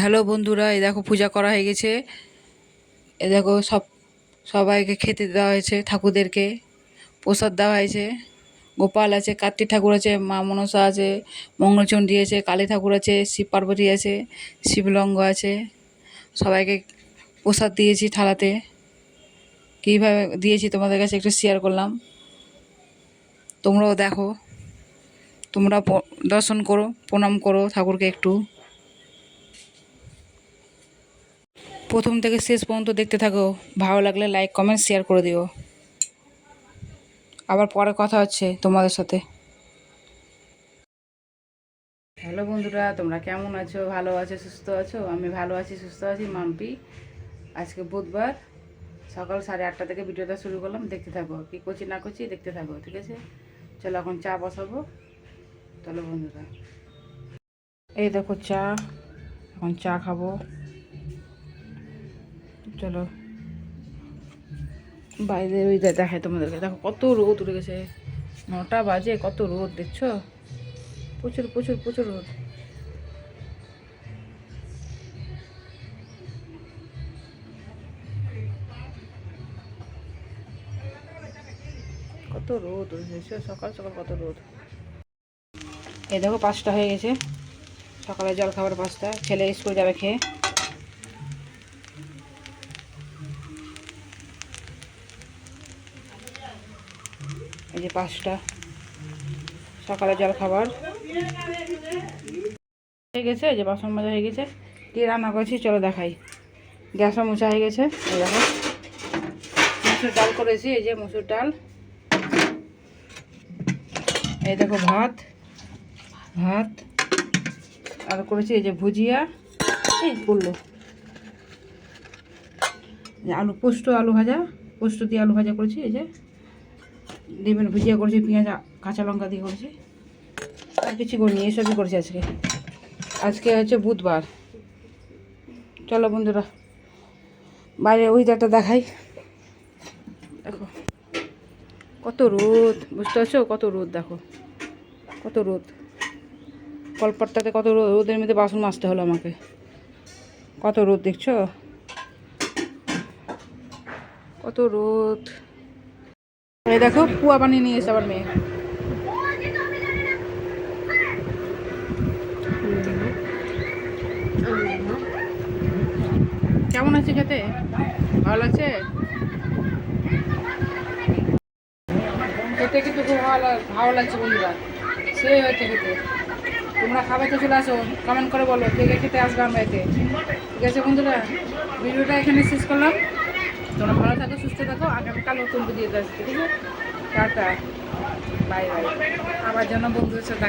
Hello বন্ধুরা, এই দেখো পূজা করা হয়ে গেছে। এ দেখো সব, সবাইকে খেতে দেওয়া হয়েছে, ঠাকুরদেরকে প্রসাদ দেওয়া হয়েছে। গোপাল আছে, কার্তিক ঠাকুর আছে, মা মনসা আছে, মঙ্গলচণ্ডী আছে, কালী ঠাকুর আছে, শিব পার্বতী আছে, শিবলঙ্গ আছে। সবাইকে প্রসাদ দিয়েছি থালাতে। কীভাবে দিয়েছি তোমাদের কাছে একটু শেয়ার করলাম। তোমরাও দেখো। তোমরা দর্শন করো, প্রণাম করো ঠাকুরকে একটু। প্রথম থেকে শেষ পর্যন্ত দেখতে থাকো। ভালো লাগলে লাইক কমেন্ট শেয়ার করে দিও। আবার পরে কথা হচ্ছে তোমাদের সাথে। হ্যালো বন্ধুরা, তোমরা কেমন আছো? ভালো আছো, সুস্থ আছো? আমি ভালো আছি, সুস্থ আছি, মাম্পি। আজকে বুধবার, সকাল সাড়ে আটটা থেকে ভিডিওটা শুরু করলাম। দেখতে থাকো, কী করছি, না করছি, দেখতে থাকো, ঠিক আছে? চলো এখন চা বসাবো। চলো বন্ধুরা। এই দেখো চা, এখন চা খাব। চলো। বাইরে ওই দেখায় তোমাদেরকে। দেখো কত রোদ উঠে গেছে। নটা বাজে, কত রোদ, দেখছ? প্রচুর প্রচুর প্রচুর রোদ। কত রোদ উঠেছে সকাল সকাল কত রোদ। এই দেখো, পাঁচটা হয়ে গেছে। সকালে জল খাবার পাঁচটা। ছেলে স্কুল যাবে খেয়ে। এই যে পাঁচটা সকালে জল খাবার হয়ে গেছে, এই যে বাসন মাজা হয়ে গেছে। কি রান্না করেছি চলো দেখাই। গ্যাসও মোছা হয়ে গেছে, এই দেখো। মুসুর ডাল করেছি, এই যে মুসুর ডাল। এই দেখো ভাত ভাত। আর করেছি এই যে ভুজিয়া, এই যে আলু পোস্ত, আলু ভাজা, পোস্ত দিয়ে আলু ভাজা করেছি, এই যে। ডিমের ভুজিয়া করেছি, পেঁয়াজ, কাঁচা লঙ্কা দিয়ে করেছি। আর কিছু করিনি এসবই করেছি আজকে। আজকে হচ্ছে বুধবার। চলো বন্ধুরা বাইরে ওয়েদারটা দেখাই। দেখো, কত রোদ, বুঝতে পারছ? কত রোদ, দেখো। কত রোদ। কলপাটটাতে কত রোদ, রোদের মধ্যে বাসন মাজতে হলো আমাকে। কত রোদ, দেখছ? কত রোদ। এই দেখো, পুয়া বানিয়ে নিয়ে এসে আবার মেয়ে। কেমন আছে খেতে? ভালো লাগছে? খেতে কিন্তু খুব ভালো ভালো লাগছে বন্ধুরা। সে হয়েছে খেতে। তোমরা খাবে তো চলে আসো কমেন্ট করে বলো কে খেতে আসবে আমরা এতে ঠিক আছে বন্ধুরা, ভিডিওটা এখানে শেষ করলাম। তোমরা ভালো থাকো, সুস্থ থাকো, আগামীকাল নতুন ভিডিও আসবে, ঠিক আছে? টাটা। Bye bye. আবার যেন বন্ধু হবে।